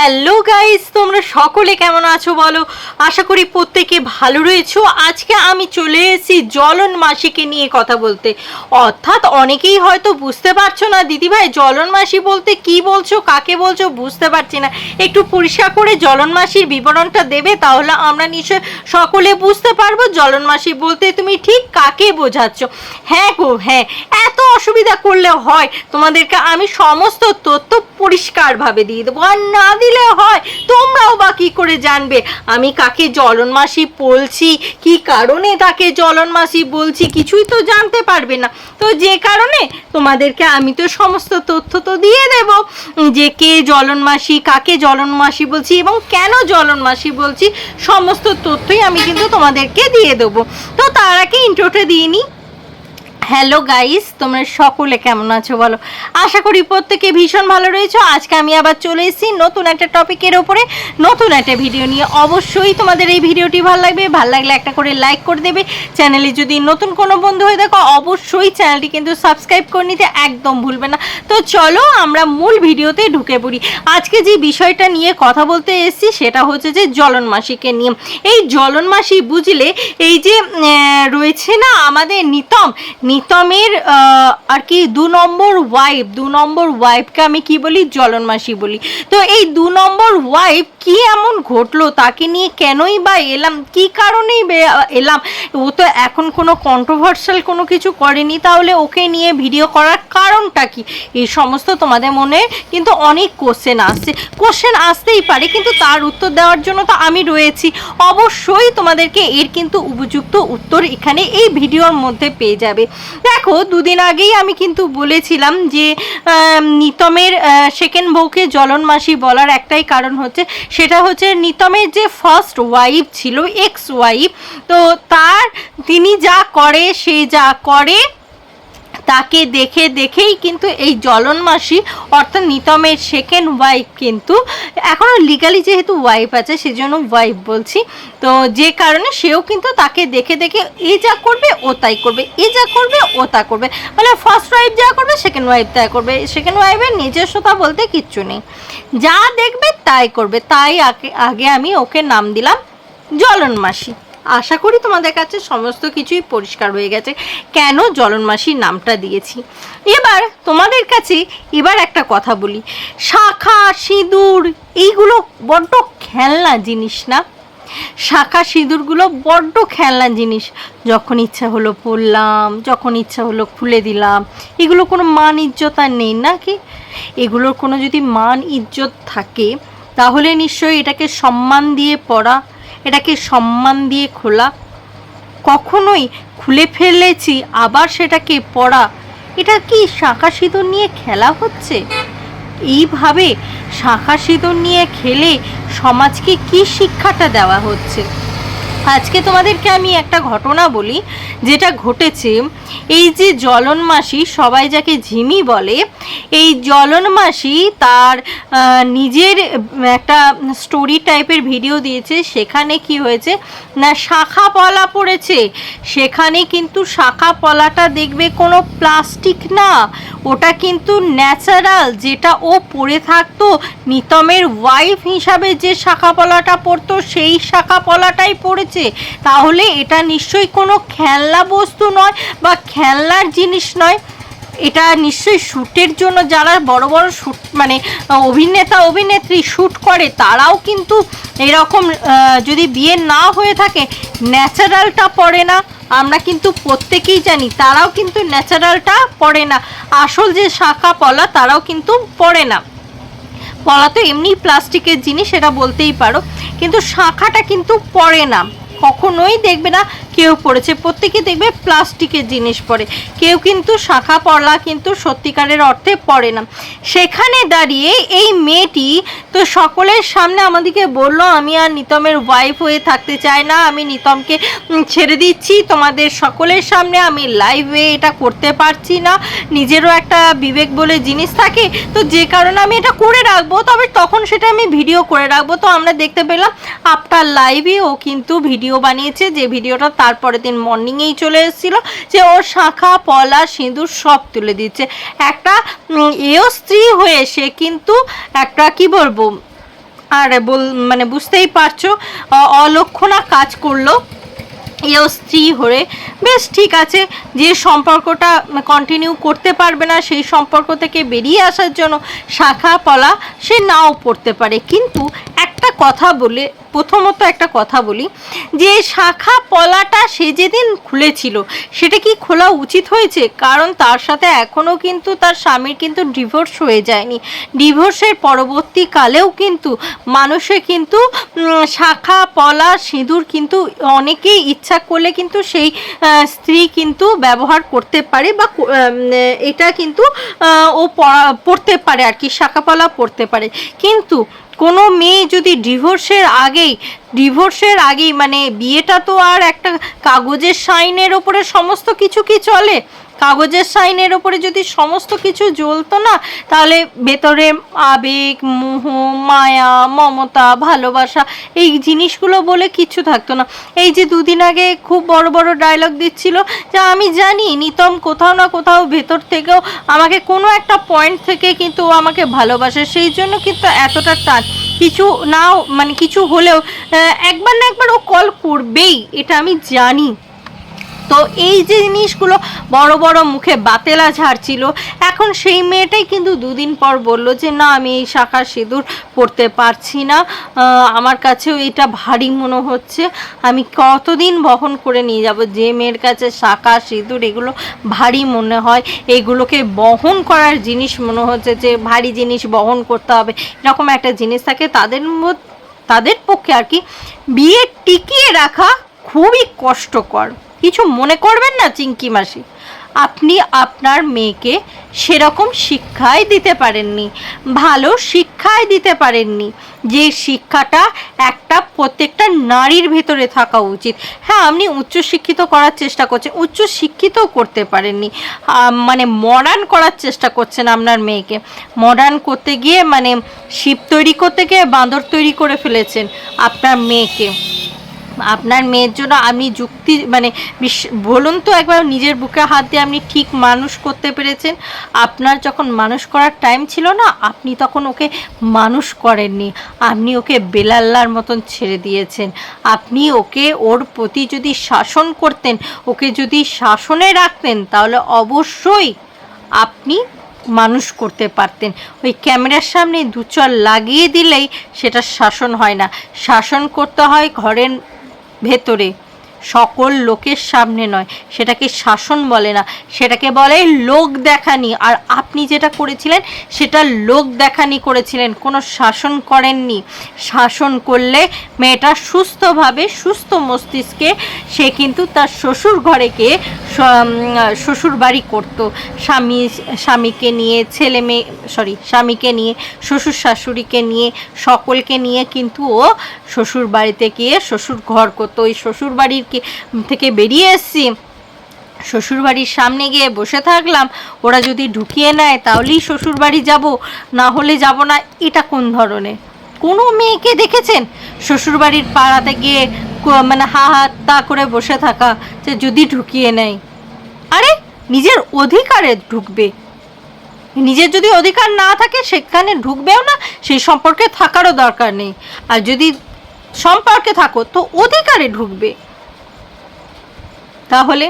Hello guys, তোমরা সকলে কেমন আছো বলো? আশা করি প্রত্যেকে ভালো রয়েছো। আজকে আমি চলে এসেছি জলন মাসিকে নিয়ে কথা বলতে। অর্থাৎ অনেকেই হয়তো বুঝতে পারছ না, দিদিভাই জলন মাসি বলতে কি বলছো, কাকে বলছো বুঝতে পারছি না। একটু পরিষ্কার করে জলন মাসির বিবরণটা দেবে, তাহলে আমরা নিশ্চয় সকলে বুঝতে পারব জলন মাসি বলতে তুমি ঠিক কাকে বোঝাচ্ছ। হ্যাঁ গো হ্যাঁ এত অসুবিধা করলে হয়। তোমাদেরকে আমি সমস্ত তথ্য পরিষ্কারভাবে দিয়ে দেবো। আর না দিলে হয়? তোমরাও বা কি করে জানবে? আমি কাকে জ্বলন মাসি বলছি? কি কারণে তাকে জ্বলন মাসি বলছি? কিছুই তো জানতে পারবে না। তো যে কারণে তোমাদেরকে আমি তো সমস্ত তথ্য তো দিয়ে দেব যে কে জ্বলন মাসি কাকে জ্বলন মাসি বলছি এবং কেন জ্বলন মাসি বলছি, সমস্ত তথ্যই আমি কিন্তু তোমাদেরকে দিয়ে দেবো। তো তার আগে ইন্ট্রোটা দিয়ে নিই। হ্যালো গাইস, তোমরা সকলে কেমন আছো বলো? আশা করি প্রত্যেকে ভীষণ ভালো রয়েছো। আজকে আমি আবার চলে এসেছি নতুন একটা টপিকের ওপরে নতুন একটা ভিডিও নিয়ে। অবশ্যই তোমাদের এই ভিডিওটি ভালো লাগবে। ভালো লাগলে একটা করে লাইক করে দেবে। চ্যানেলে যদি নতুন কোনো বন্ধু হয়ে দেখো অবশ্যই চ্যানেলটি কিন্তু সাবস্ক্রাইব করে নিতে একদম ভুলবে না। তো চলো আমরা মূল ভিডিওতে ঢুকে পড়ি। আজকে যে বিষয়টা নিয়ে কথা বলতে এসেছি, সেটা হচ্ছে যে জলন মাসিকে নিয়ে। এই জলন মাসি বুঝলে, এই যে রয়েছে না আমাদের নিতম আহ, আর কি দু নম্বর ওয়াইফ দু নম্বর ওয়াইফকে আমি কি বলি? জলন মাসি বলি। তো এই দু নম্বর ওয়াইফ কি এমন ঘটলো? তাকে নিয়ে কেনই বা এলাম? কি কারণেই এলাম? ও তো এখন কোনো কন্ট্রোভার্সাল কোনো কিছু করেনি তাহলে ওকে নিয়ে ভিডিও করার কারণটা কি? এই সমস্ত তোমাদের মনে কিন্তু অনেক কোশ্চেন আসছে। কোশ্চেন আসতেই পারে কিন্তু তার উত্তর দেওয়ার জন্য তো আমি রয়েছি। অবশ্যই তোমাদেরকে এর কিন্তু উপযুক্ত উত্তর এখানে এই ভিডিওর মধ্যে পেয়ে যাবে। দেখো, দুদিন আগেই আমি কিন্তু বলেছিলাম যে নিতমের সেকেন্ড বউকে জলন মাসি বলার একটাই কারণ হচ্ছে, সেটা হচ্ছে নিতমের যে ফার্স্ট ওয়াইফ ছিল এক্স ওয়াইফ তো তার, তিনি যা করে, সে যা করে তাকে দেখে দেখেই কিন্তু এই জলন মাসি অর্থাৎ নিতমের সেকেন্ড ওয়াইফ কিন্তু এখনও লিগালি যেহেতু ওয়াইফ আছে, সেজন্য ওয়াইফ বলছি। তো যে কারণে সেও কিন্তু তাকে দেখে দেখে এ যা করবে, ও তাই করবে, এ যা করবে, ও তা করবে। মানে ফার্স্ট ওয়াইফ যা করবে সেকেন্ড ওয়াইফ তাই করবে। সেকেন্ড ওয়াইফের নিজস্বতা বলতে কিচ্ছু নেই। যা দেখবে তাই করবে। তাই আগে আগে আমি ওকে নাম দিলাম জলন মাসি আশা করি তোমাদের কাছে সমস্ত কিছুই পরিষ্কার হয়ে গেছে। কেন জলন মাসির নামটা দিয়েছি? এবার তোমাদের কাছে এবার একটা কথা বলি। শাখা, সিঁদুর, এইগুলো বড্ড খেলনা জিনিস না? শাখা, সিঁদুরগুলো বড্ড খেলনা জিনিস। যখন ইচ্ছা হলো পরলাম, যখন ইচ্ছা হলো খুলে দিলাম এগুলো কোনো মান ইজ্জত নেই নাকি এগুলোর কোনো যদি মান ইজ্জত থাকে, তাহলে নিশ্চয়ই এটাকে সম্মান দিয়ে পড়া এটাকে সম্মান দিয়ে খোলা। কখনোই খুলে ফেলেছি, আবার সেটাকে পড়া। এটা কি শাঁখা সিঁদুর নিয়ে খেলা হচ্ছে? এইভাবে শাঁখা সিঁদুর নিয়ে খেলে সমাজকে কি শিক্ষাটা দেওয়া হচ্ছে? আজকে তোমাদেরকে আমি একটা ঘটনা বলি, যেটা ঘটেছে। এই যে জলন মাসি, সবাই যাকে ঝিমি বলে, এই জলন মাসি তার নিজের একটা স্টোরি টাইপের ভিডিও দিয়েছে। সেখানে কি হয়েছে? না, শাখা পলা পড়েছে। সেখানে কিন্তু শাখা পলাটা দেখবে কোনো প্লাস্টিক না। ওটা কিন্তু ন্যাচারাল যেটা ও পরে থাকতো, নিতমের ওয়াইফ হিসাবে যে শাখা পলাটা পরতো সেই শাখা পলাটাই পড়েছে তাহলে এটা নিশ্চয়ই কোনো খেলনা বস্তু নয় বা খেলনার জিনিস নয়। এটা নিশ্চয়ই শ্যুটের জন্য যারা বড় বড় শ্যুট মানে অভিনেতা, অভিনেত্রী শ্যুট করে, তারাও কিন্তু এরকম যদি বিয়ে না হয়ে থাকে, ন্যাচারালটা পড়ে না। আমরা কিন্তু প্রত্যেকেই জানি, তারাও কিন্তু ন্যাচারালটা পড়ে না। আসল যে শাখা পলা, তারাও কিন্তু পড়ে না। পলা তো এমনি প্লাস্টিকের জিনিস, সেটা বলতেই পারো। কিন্তু শাখাটা কিন্তু পড়ে না। কখনোই দেখবে না। কেউ পড়েছে, প্রত্যেকে দেখবে প্লাস্টিকের জিনিস পড়ে। কেউ কিন্তু শাখা পড়লা, কিন্তু সত্যিকারের অর্থে পড়ে না। সেখানে দাঁড়িয়ে এই মেয়েটি তো সকলের সামনে আমাদেরকে বলল, আমি আর নিতমের ওয়াইফ হয়ে থাকতে চাই না, আমি নিতমকে ছেড়ে দিচ্ছি। তোমাদের সকলের সামনে আমি লাইভে এটা করতে পারছি না। নিজেরও একটা বিবেক বলে জিনিস থাকে। তো যে কারণে আমি এটা করে রাখব, তবে তখন সেটা আমি ভিডিও করে রাখব। তো আমরা দেখতে পেলাম আফটার লাইভে ও কিন্তু ভিডিও বানিয়েছে। যে ভিডিওটা তারপরের দিন মর্নিংয়েই চলে এসেছিল যে ও শাখা, পলা, সিঁদুর সব তুলে দিচ্ছে। একটা এও স্ত্রী হয়ে সে কিন্তু একটা, কি বলব, আর বল মানে বুঝতেই পারছ অলক্ষণা কাজ করল। এও স্ত্রী হয়ে, বেশ ঠিক আছে, যে সম্পর্কটা কন্টিনিউ করতে পারবে না, সেই সম্পর্ক থেকে বেরিয়ে আসার জন্য শাখা, পলা, সে নাও পড়তে পারে। কিন্তু একটা কথা বলে, প্রথমত একটা কথা বলি, যে শাখা পলাটা সে যেদিন খুলেছিল, সেটা কি খোলা উচিত হয়েছে? কারণ তার সাথে এখনও কিন্তু তার স্বামীর কিন্তু ডিভোর্স হয়ে যায়নি। ডিভোর্সের পরবর্তীকালেও কিন্তু মানুষে কিন্তু শাখা পলা সিঁদুর কিন্তু অনেকেই ইচ্ছা করলে কিন্তু সেই স্ত্রী কিন্তু ব্যবহার করতে পারে বা এটা কিন্তু ও পড়তে পারে আর কি, শাখা পলা পড়তে পারে। কিন্তু কোনো মেয়ে যদি ডিভোর্সের আগেই ডিভোর্সের আগেই মানে বিয়েটা তো আর একটা কাগজের সাইনের ওপরে সমস্ত কিছু কি চলে? কাগজের সাইনের ওপরে যদি সমস্ত কিছু জ্বলতো না, তাহলে ভেতরে আবেগ, মোহ, মায়া, মমতা, ভালোবাসা, এই জিনিসগুলো বলে কিছু থাকতো না। এই যে দুদিন আগে খুব বড় বড় ডায়লগ দিচ্ছিল যে, আমি জানি নিতম কোথাও না কোথাও ভেতর থেকেও আমাকে কোনো একটা পয়েন্ট থেকে কিন্তু আমাকে ভালোবাসে, সেই জন্য কিন্তু এতটা টান। কিছু নাও মানে কিছু হলেও একবার না একবার ও কল করবেই, এটা আমি জানি। তো এই যে জিনিসগুলো বড় বড় মুখে বাতেলা ঝাড়ছিল, এখন সেই মেয়েটাই কিন্তু দুদিন পর বলল যে, না, আমি এই শাখা সিঁদুর পড়তে পারছি না। আমার কাছেও এটা ভারী মনে হচ্ছে। আমি কতদিন বহন করে নিয়ে যাব? যে মেয়ের কাছে শাখা, সিঁদুর এগুলো ভারী মনে হয়, এগুলোকে বহন করার জিনিস মনে হচ্ছে যে, ভারী জিনিস বহন করতে হবে। এরকম একটা জিনিস থাকে। তাদের তাদের পক্ষে আর কি, বিয়ে টিকিয়ে রাখা খুবই কষ্টকর। কিছু মনে করবেন না চিঙ্কি মাসি? আপনি আপনার মেয়েকে সেরকম শিক্ষাই দিতে পারেননি, ভালো শিক্ষাই দিতে পারেননি। যে শিক্ষাটা একটা প্রত্যেকটা নারীর ভেতরে থাকা উচিত। হ্যাঁ আপনি উচ্চশিক্ষিত করার চেষ্টা করছেন উচ্চ শিক্ষিতও করতে পারেননি। মানে মডার্ন করার চেষ্টা করছেন আপনার মেয়েকে। মডার্ন করতে গিয়ে মানে শিব তৈরি করতে গিয়ে বাঁদর তৈরি করে ফেলেছেন আপনার মেয়েকে। আপনার মেয়ের জন্য আপনি যুক্তি মানে বলুন তো একবার নিজের বুকে হাত দিয়ে আপনি ঠিক মানুষ করতে পেরেছেন। আপনার যখন মানুষ করার টাইম ছিল না, আপনি তখন ওকে মানুষ করেননি। আপনি ওকে বেলাল্লার মতন ছেড়ে দিয়েছেন। আপনি ওকে, ওর প্রতি যদি শাসন করতেন, ওকে যদি শাসনে রাখতেন, তাহলে অবশ্যই আপনি মানুষ করতে পারতেন। ওই ক্যামেরার সামনে দুচল লাগিয়ে দিলেই সেটা শাসন হয় না। শাসন করতে হয় ঘরের ভেতরে। সকল লোকের সামনে নয়। সেটাকে শাসন বলে না। সেটাকে বলে লোক দেখানি। আর আপনি যেটা করেছিলেন, সেটা লোক দেখানি করেছিলেন। কোনো শাসন করেননি। শাসন করলে মেয়েটা সুস্থভাবে সুস্থ মস্তিষ্কে সে কিন্তু তার শ্বশুর ঘরে গিয়ে শ্বশুর বাড়ি করতো। স্বামী, স্বামীকে নিয়ে, ছেলে মেয়ে সরি স্বামীকে নিয়ে, শ্বশুর শাশুড়িকে নিয়ে, সকলকে নিয়ে কিন্তু ও শ্বশুর বাড়িতে গিয়ে শ্বশুর ঘর করতো। ওই শ্বশুর বাড়ির থেকে বেরিয়ে এসছি। শ্বশুরবাড়ির সামনে গিয়ে বসে থাকলাম। ওরা যদি ঢুকিয়ে নেয়, তাহলেই শ্বশুরবাড়ি যাব, না হলে যাব না। এটা কোন ধরনের? কোনো মেয়েকে দেখেছেন? শ্বশুরবাড়ির পাড়াতে গিয়ে মানে হা হাত্তা করে বসে থাকা, যে যদি ঢুকিয়ে নেয়। আরে, নিজের অধিকারে ঢুকবে। নিজের যদি অধিকার না থাকে, সেখানে ঢুকবেও না। সেই সম্পর্কে থাকারও দরকার নেই। আর যদি সম্পর্কে থাকো, তো অধিকারে ঢুকবে। তাহলে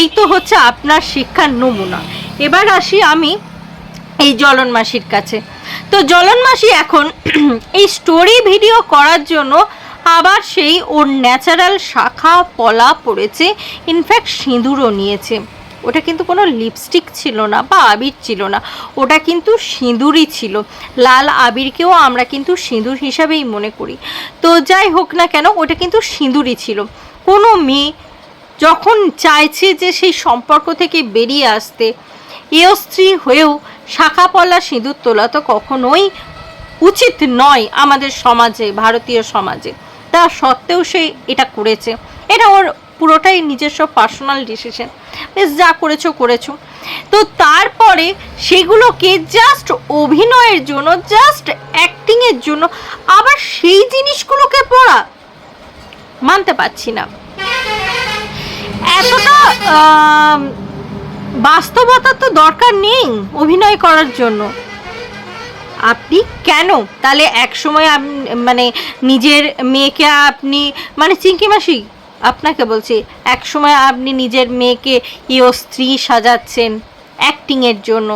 এই তো হচ্ছে আপনার শিক্ষার নমুনা। এবার আসি আমি এই জলন মাসির কাছে। তো জলন মাসি এখন এই স্টোরি ভিডিও করার জন্য আবার সেই ওর ন্যাচারাল শাখা পলা পড়েছে ইনফ্যাক্ট সিঁদুরও নিয়েছে। ওটা কিন্তু কোনো লিপস্টিক ছিল না বা আবির ছিল না, ওটা কিন্তু সিঁদুরই ছিল। লাল আবিরকেও আমরা কিন্তু সিঁদুর হিসাবেই মনে করি। তো যাই হোক না কেন, ওটা কিন্তু সিঁদুরই ছিল। কোনো মেয়ে যখন চাইছে যে সেই সম্পর্ক থেকে বেরিয়ে আসতে, এও স্ত্রী হয়েও শাখা পলা সিঁদুর তোলা তো কখনোই উচিত নয় আমাদের সমাজে, ভারতীয় সমাজে। তা সত্ত্বেও সে এটা করেছে। এটা ওর পুরোটাই নিজস্ব পার্সোনাল ডিসিশন বেশ, যা করেছ করেছ। তো তারপরে সেগুলোকে জাস্ট অভিনয়ের জন্য জাস্ট অ্যাক্টিংয়ের জন্য, আবার সেই জিনিসগুলোকে পড়া। মানতে পারছি না। এতটা আম, বাস্তবতার তো দরকার নেই অভিনয় করার জন্য। আপনি কেন? তাহলে এক সময় মানে নিজের মেয়েকে আপনি মানে চিঙ্কি মাসি আপনাকে বলছি এক সময় আপনি নিজের মেয়েকে ইও স্ত্রী সাজাচ্ছেন অ্যাক্টিংয়ের জন্য।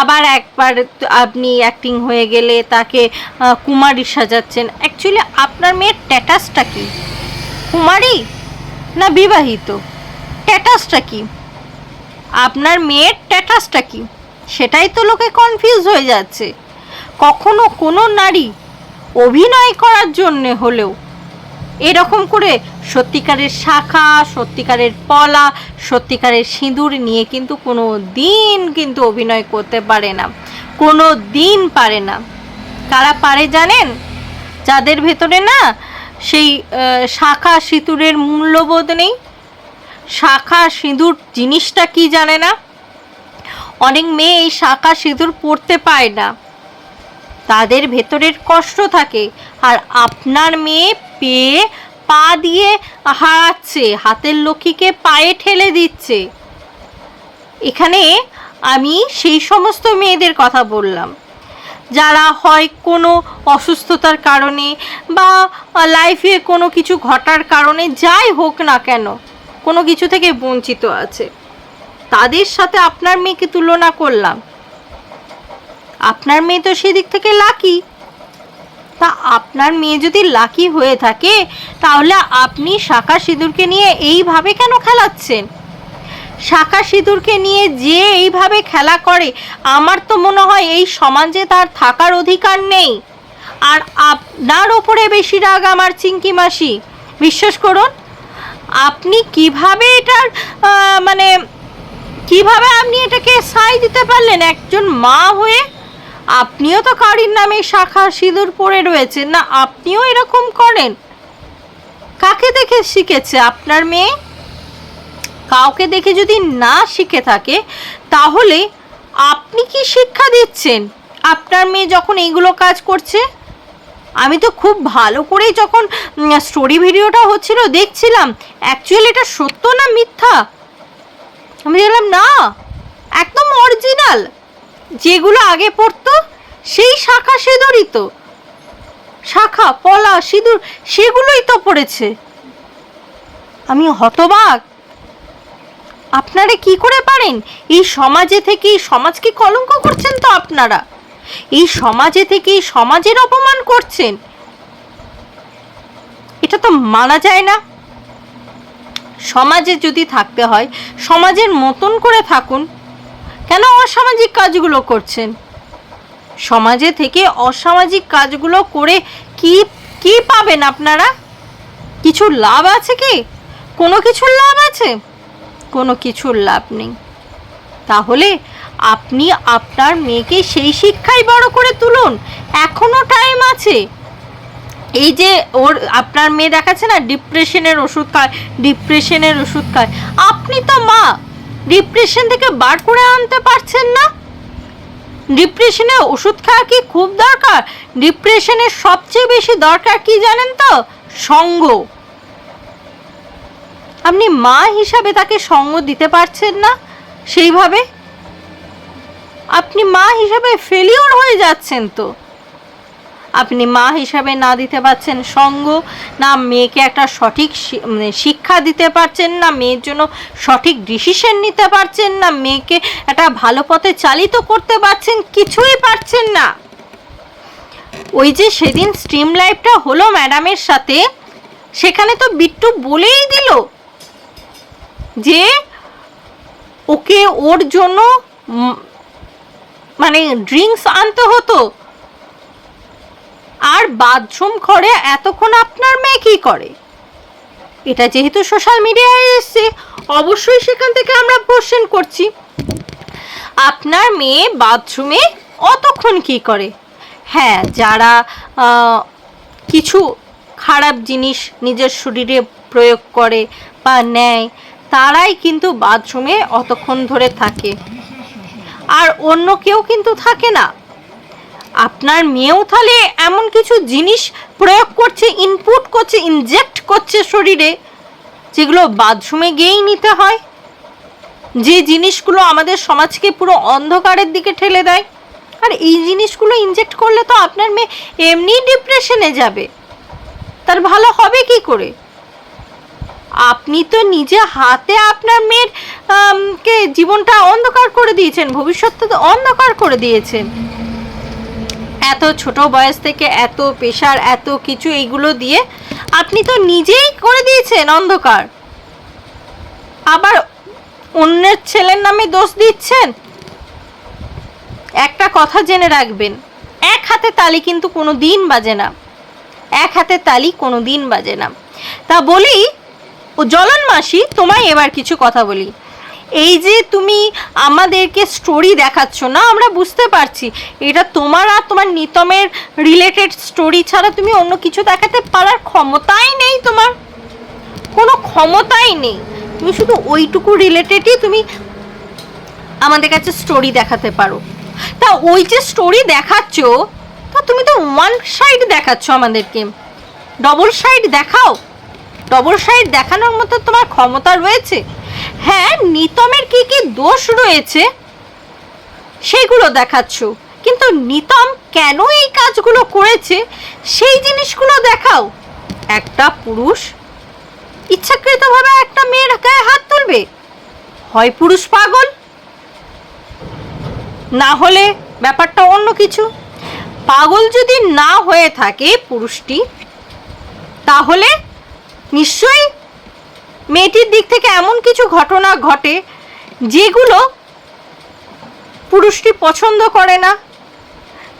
আবার একবার আপনি অ্যাক্টিং হয়ে গেলে তাকে কুমারী সাজাচ্ছেন। অ্যাকচুয়ালি আপনার মেয়ের স্ট্যাটাসটা কি? কুমারী না বিবাহিত? স্ট্যাটাসটা কি? আপনার মেয়ের স্ট্যাটাসটা কি? সেটাই তো লোকে কনফিউজ হয়ে যাচ্ছে। কখনো কোনো নারী অভিনয় করার জন্যে হলেও এরকম করে সত্যিকারের শাখা, সত্যিকারের পলা, সত্যিকারের সিঁদুর নিয়ে কিন্তু কোনো দিন কিন্তু অভিনয় করতে পারে না। কোনো দিন পারে না। কারা পারে জানেন? যাদের ভেতরে না সেই শাখা, সিঁদুরের মূল্যবোধ নেই। শাখা সিঁদুর জিনিসটা কি জানে না? অনেক মেয়ে এই শাখা সিঁদুর পরতে পায় না। তাদের ভেতরের কষ্ট থাকে আর আপনার মেয়ে পেয়ে পা দিয়ে হারাচ্ছে, হাতের লক্ষ্মীকে পায়ে ঠেলে দিচ্ছে। এখানে আমি সেই সমস্ত মেয়েদের কথা বললাম। যারা হয় কোনো অসুস্থতার কারণে বা লাইফে কোনো কিছু ঘটার কারণে যাই হোক না কেন কোনো কিছু থেকে বঞ্চিত আছে। তাদের সাথে আপনার মেয়েকে তুলনা করলাম। আপনার মেয়ে তো সেদিক থেকে লাকি। তা আপনার মেয়ে যদি লাকি হয়ে থাকে, তাহলে আপনি শাখা সিঁদুরকে নিয়ে এইভাবে কেন খেলাচ্ছেন? শাখা সিঁদুরকে নিয়ে যে এইভাবে খেলা করে, আমার তো মনে হয় এই সমাজে তার থাকার অধিকার নেই। আর আপনার ওপরে বেশি রাগ আমার চিঙ্কি মাসি। বিশ্বাস করুন আপনি কীভাবে এটার মানে কীভাবে আপনি এটাকে সাই দিতে পারলেন একজন মা হয়ে? আপনিও তো কারির নামে শাখা সিঁদুর পরে রয়েছেন। না, আপনিও এরকম করেন? কাকে দেখে শিখেছে আপনার মেয়ে? কাউকে দেখে যদি না শিখে থাকে, তাহলে আপনি কি শিক্ষা দিচ্ছেন? আপনার মেয়ে যখন এইগুলো কাজ করছে আমি তো খুব ভালো করেই যখন স্টোরি ভিডিওটা হচ্ছিল দেখছিলাম অ্যাকচুয়ালি এটা সত্য না মিথ্যা? আমি দেখলাম না, একদম অরিজিনাল যেগুলো আগে পড়তো, সেই শাখা সিঁদুরই তো। শাখা, পলা, সিঁদুর, সেগুলোই তো পড়েছে। আমি হতবাক। আপনারা কি করে পারেন? এই সমাজে থেকে সমাজকে কলঙ্ক করছেন তো আপনারা? এই সমাজে থেকে সমাজের অপমান করছেন। এটা তো মানা যায় না। সমাজে যদি থাকতে হয়, সমাজের মতন করে থাকুন। কেন অসামাজিক কাজগুলো করছেন? সমাজে থেকে অসামাজিক কাজগুলো করে কি কি পাবেন আপনারা? কিছু লাভ আছে কি? কোনো কিছুর লাভ আছে? কোনো কিছুর লাভ নেই। তাহলে আপনি আপনার মেয়েকে সেই শিক্ষাই বড় করে তুলুন। এখনও টাইম আছে। এই যে ওর, আপনার মেয়ে দেখাচ্ছে না, ডিপ্রেশনের ওষুধ খায়, ডিপ্রেশনের ওষুধ খায়। আপনি তো মা, ডিপ্রেশন থেকে বার করে আনতে পারছেন না। ডিপ্রেশনে ওষুধ খাওয়া কি খুব দরকার? ডিপ্রেশনের সবচেয়ে বেশি দরকার কি জানেন তো? সঙ্গ। আপনি মা হিসাবে তাকে সঙ্গ দিতে পারছেন না সেইভাবে? আপনি মা হিসাবে ফেলিওর হয়ে যাচ্ছেন তো। আপনি মা হিসাবে না দিতে পারছেন সঙ্গ, না মেয়েকে একটা সঠিক মানে শিক্ষা দিতে পারছেন, না মেয়ের জন্য সঠিক ডিসিশন নিতে পারছেন, না মেয়েকে একটা ভালো পথে চালিত করতে পারছেন, কিছুই পারছেন না। ওই যে সেদিন স্ট্রিম লাইভটা হলো ম্যাডামের সাথে, সেখানে তো বিট্টু বলেই দিল যে ওকে ওর জন্য মানে ড্রিঙ্কস আনতে হতো। আর বাথরুম ঘরে এতক্ষণ আপনার মেয়ে কি করে? এটা যেহেতু সোশ্যাল মিডিয়ায় এসছে, অবশ্যই সেখান থেকে আমরা কোশ্চেন করছি। আপনার মেয়ে বাথরুমে অতক্ষণ কি করে? হ্যাঁ যারা কিছু খারাপ জিনিস নিজের শরীরে প্রয়োগ করে বা নেয়, তারাই কিন্তু বাথরুমে অতক্ষণ ধরে থাকে। আর অন্য কেউ কিন্তু থাকে না। আপনার মেয়েও তাহলে এমন কিছু জিনিস প্রয়োগ করছে ইনপুট করছে ইনজেক্ট করছে শরীরে, যেগুলো বাথরুমে গিয়েই নিতে হয়। যে জিনিসগুলো আমাদের সমাজকে পুরো অন্ধকারের দিকে ঠেলে দেয়। আর এই জিনিসগুলো ইনজেক্ট করলে তো আপনার মেয়ে এমনি ডিপ্রেশনে যাবে। তার ভালো হবে কি করে? আপনি তো নিজে হাতে আপনার মেয়ের কে জীবনটা অন্ধকার করে দিয়েছেন, ভবিষ্যৎটা তো অন্ধকার করে দিয়েছেন। এত ছোট বয়স থেকে এত পেশার, এত কিছু এইগুলো দিয়ে আপনি তো নিজেই করে দিয়েছেন অন্ধকার। আবার অন্যের ছেলের নামে দোষ দিচ্ছেন? একটা কথা জেনে রাখবেন, এক হাতে তালি কিন্তু কোনো দিন বাজে না। এক হাতে তালি কোনো দিন বাজে না। তা বলি ও জলন মাসি, তোমায় এবার কিছু কথা বলি। এই যে তুমি আমাদেরকে স্টোরি দেখাচ্ছ না, আমরা বুঝতে পারছি। এটা তোমার আর তোমার নিতমের রিলেটেড স্টোরি ছাড়া তুমি অন্য কিছু দেখাতে পারার ক্ষমতাই নেই তোমার। কোনো ক্ষমতাই নেই। তুমি শুধু ওইটুকু রিলেটেডই তুমি আমাদের কাছে স্টোরি দেখাতে পারো। তা ওই যে স্টোরি দেখাচ্ছ, তা তুমি তো ওয়ান সাইড দেখাচ্ছ আমাদেরকে। ডবল সাইড দেখাও। ডবল সাইড দেখানোর মতো তোমার ক্ষমতা রয়েছে? হ্যাঁ নিতমের কি কি দোষ রয়েছে? সেগুলো দেখাচ্ছ। কিন্তু নিতম কেন এই কাজগুলো করেছে? সেই জিনিসগুলো দেখাও। একটা পুরুষ ইচ্ছাকৃতভাবে একটা মেয়ের গায়ে হাত তুলবে? হয় পুরুষ পাগল? না হলে ব্যাপারটা অন্য কিছু। পাগল যদি না হয়ে থাকে পুরুষটি, তাহলে নিশ্চয়ই? মেয়েটির দিক থেকে এমন কিছু ঘটনা ঘটে যেগুলো পুরুষটি পছন্দ করে না।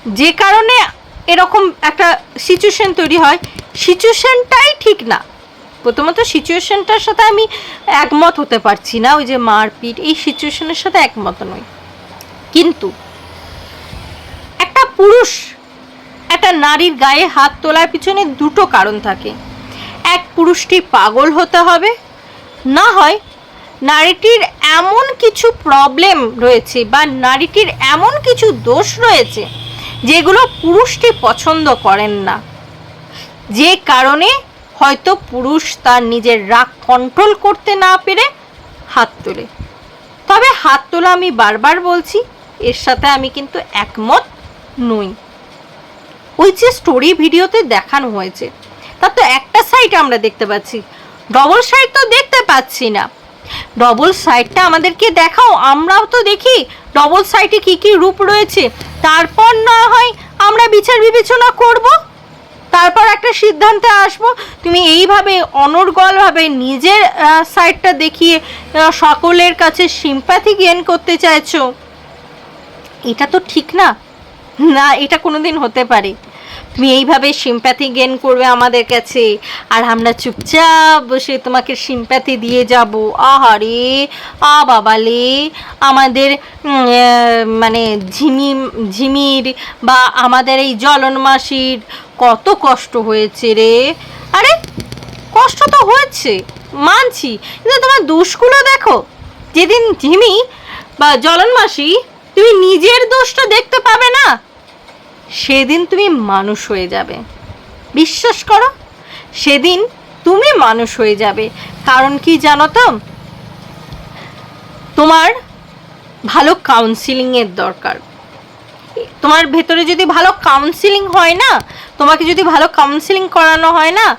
যে কারণে এরকম একটা সিচুয়েশন তৈরি হয়। সিচুয়েশনটাই ঠিক না। প্রথমত সিচুয়েশনটার সাথে আমি একমত হতে পারছি না। ওই যে মারপিট, এই সিচুয়েশনের সাথে একমত নই। কিন্তু একটা পুরুষ, একটা নারীর গায়ে হাত তোলার পিছনে দুটো কারণ থাকে। এক পুরুষটি পাগল হতে হবে? না হয় নারীটির এমন কিছু প্রবলেম রয়েছে বা নারীটির এমন কিছু দোষ রয়েছে যেগুলো পুরুষটি পছন্দ করেন না। যে কারণে হয়তো পুরুষ তার নিজের রাগ কন্ট্রোল করতে না পেরে হাত তোলে। তবে হাত তোলা আমি বারবার বলছি, এর সাথে আমি কিন্তু একমত নই। ওই যে স্টোরি ভিডিওতে দেখানো হয়েছে তার তো একটা সাইড আমরা দেখতে পাচ্ছি। ডবল সাইড তো দেখতে পাচ্ছি না। ডবল সাইডটা আমাদেরকে দেখাও, আমরাও তো দেখি ডবল সাইডে কি কি রূপ রয়েছে। তারপর না হয় আমরা বিচার বিবেচনা করব, তারপর একটা সিদ্ধান্তে আসব। তুমি এইভাবে অনর্গলভাবে নিজের সাইডটা দেখিয়ে সকলের কাছে সিম্প্যাথি গেন করতে চাইছো। এটা তো ঠিক না। না, এটা কোনোদিন হতে পারে। তুমি এইভাবে সিম্প্যাথি গেন করবে আমাদের কাছে। আর আমরা চুপচাপ বসে তোমাকে সিম্প্যাথি দিয়ে যাব। আহারে, আ বাবালে আমাদের মানে ঝিমি ঝিমির বা আমাদের এই জলন মাসির কত কষ্ট হয়েছে রে। আরে, কষ্ট তো হয়েছে, মানছি। কিন্তু তোমার দোষগুলো দেখো। যেদিন ঝিমি বা জলন মাসি, তুমি নিজের দোষটা দেখতে পাবে না। সেদিন তুমি মানুষ হয়ে যাবে। বিশ্বাস করো, সেদিন তুমি মানুষ হয়ে যাবে। কারণ কি জানো তো? তোমার ভালো কাউন্সিলিংয়ের দরকার। তোমার ভেতরে যদি ভালো কাউন্সিলিং হয় না, তোমাকে যদি ভালো কাউন্সিলিং করানো হয় না,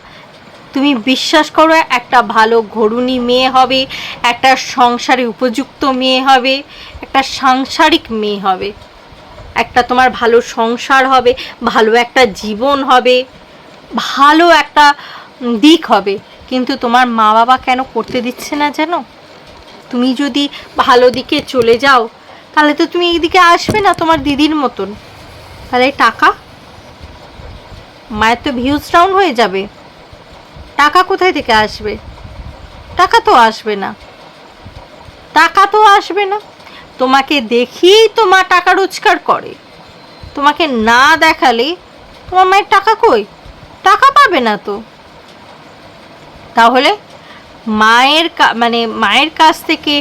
তুমি বিশ্বাস করো একটা ভালো ঘরুণী মেয়ে হবে, একটা সংসারে উপযুক্ত মেয়ে হবে, একটা সাংসারিক মেয়ে হবে। একটা তোমার ভালো সংসার হবে, ভালো একটা জীবন হবে, ভালো একটা দিক হবে। কিন্তু তোমার মা বাবা কেন করতে দিচ্ছে না জানো তুমি যদি ভালো দিকে চলে যাও, তাহলে তো তুমি এইদিকে আসবে না তোমার দিদির মতন। তাহলে টাকা? মায়ের তো ভিউজ ডাউন হয়ে যাবে। টাকা কোথায় থেকে আসবে? টাকা তো আসবে না। টাকা তো আসবে না। তোমাকে দেখিয়েই তো মা টাকা রোজগার করে। তোমাকে না দেখালে তোমার মায়ের টাকা কই? টাকা পাবে না তো। তাহলে মায়ের মানে মায়ের কাছ থেকে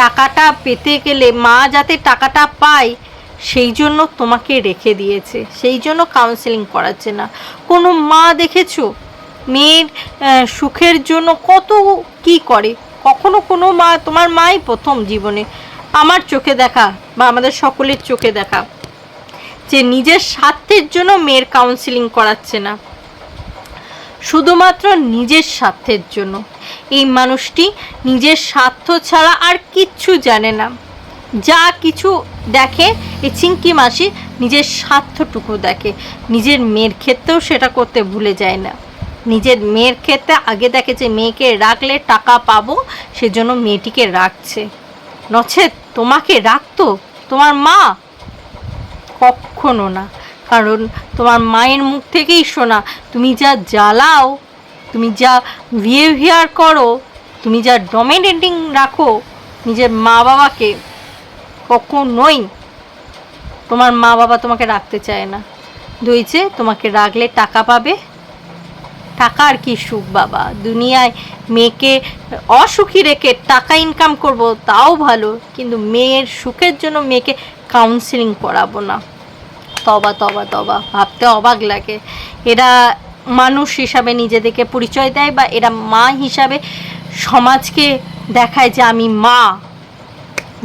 টাকাটা পেতে গেলে মা যাতে টাকাটা পায়, সেই জন্য তোমাকে রেখে দিয়েছে। সেই জন্য কাউন্সেলিং করাচ্ছে না। কোনো মা দেখেছ? মেয়ের সুখের জন্য কত কি করে? কখনো কোনো মা, তোমার মাই প্রথম জীবনে আমার চোখে দেখা বা আমাদের সকলের চোখে দেখা যে নিজের স্বার্থের জন্য মেয়ের কাউন্সিলিং করাচ্ছে না। শুধুমাত্র নিজের স্বার্থের জন্য। এই মানুষটি নিজের স্বার্থ ছাড়া আর কিচ্ছু জানে না। যা কিছু দেখে এই চিঙ্কি মাসি নিজের স্বার্থটুকু দেখে। নিজের মেয়ের ক্ষেত্রেও সেটা করতে ভুলে যায় না। নিজের মেয়ের ক্ষেত্রে আগে দেখে যে মেয়েকে রাখলে টাকা পাবো, সেজন্য মেয়েটিকে রাখছে। নচেত তোমাকে রাখতো, তোমার মা? কখনো না, কারণ তোমার মায়ের মুখ থেকেই শোনা, তুমি যা জ্বালাও, তুমি যা বিহেভিয়ার করো, তুমি যা ডমিনেটিং রাখো, নিজের মা বাবাকে কখনোই তোমার মা বাবা তোমাকে রাখতে চায় না। দইছে, তোমাকে রাখলে টাকা পাবে টাকা আর কি সুখ বাবা? দুনিয়ায় মেয়েকে অসুখী রেখে টাকা ইনকাম করব তাও ভালো, কিন্তু মেয়ের সুখের জন্য মেয়েকে কাউন্সিলিং করাবো না। তবা তবা তবা, ভাবতে অবাক লাগে। এরা মানুষ হিসাবে নিজেদেরকে পরিচয় দেয় বা এরা মা হিসাবে সমাজকে দেখায় যে আমি মা।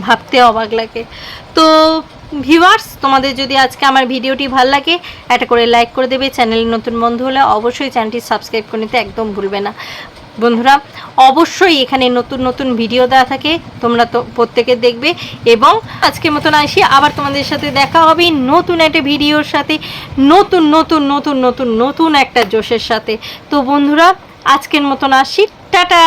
ভাবতে অবাক লাগে। তো ভিউয়ার্স, তোমাদের যদি আজকে আমার ভিডিওটি ভালো লাগে, একটা করে লাইক করে দেবে। চ্যানেলে নতুন বন্ধু হলে অবশ্যই চ্যানেলটি সাবস্ক্রাইব করে নিতে একদম ভুলবে না। বন্ধুরা, অবশ্যই এখানে নতুন নতুন ভিডিও দেওয়া থাকে, তোমরা তো প্রত্যেকে দেখবে। এবং আজকের মতন আসি, আবার তোমাদের সাথে দেখা হবে নতুন একটা ভিডিওর সাথে, নতুন নতুন নতুন নতুন নতুন একটা জোশের সাথে। তো বন্ধুরা, আজকের মতন আসি, টাটা!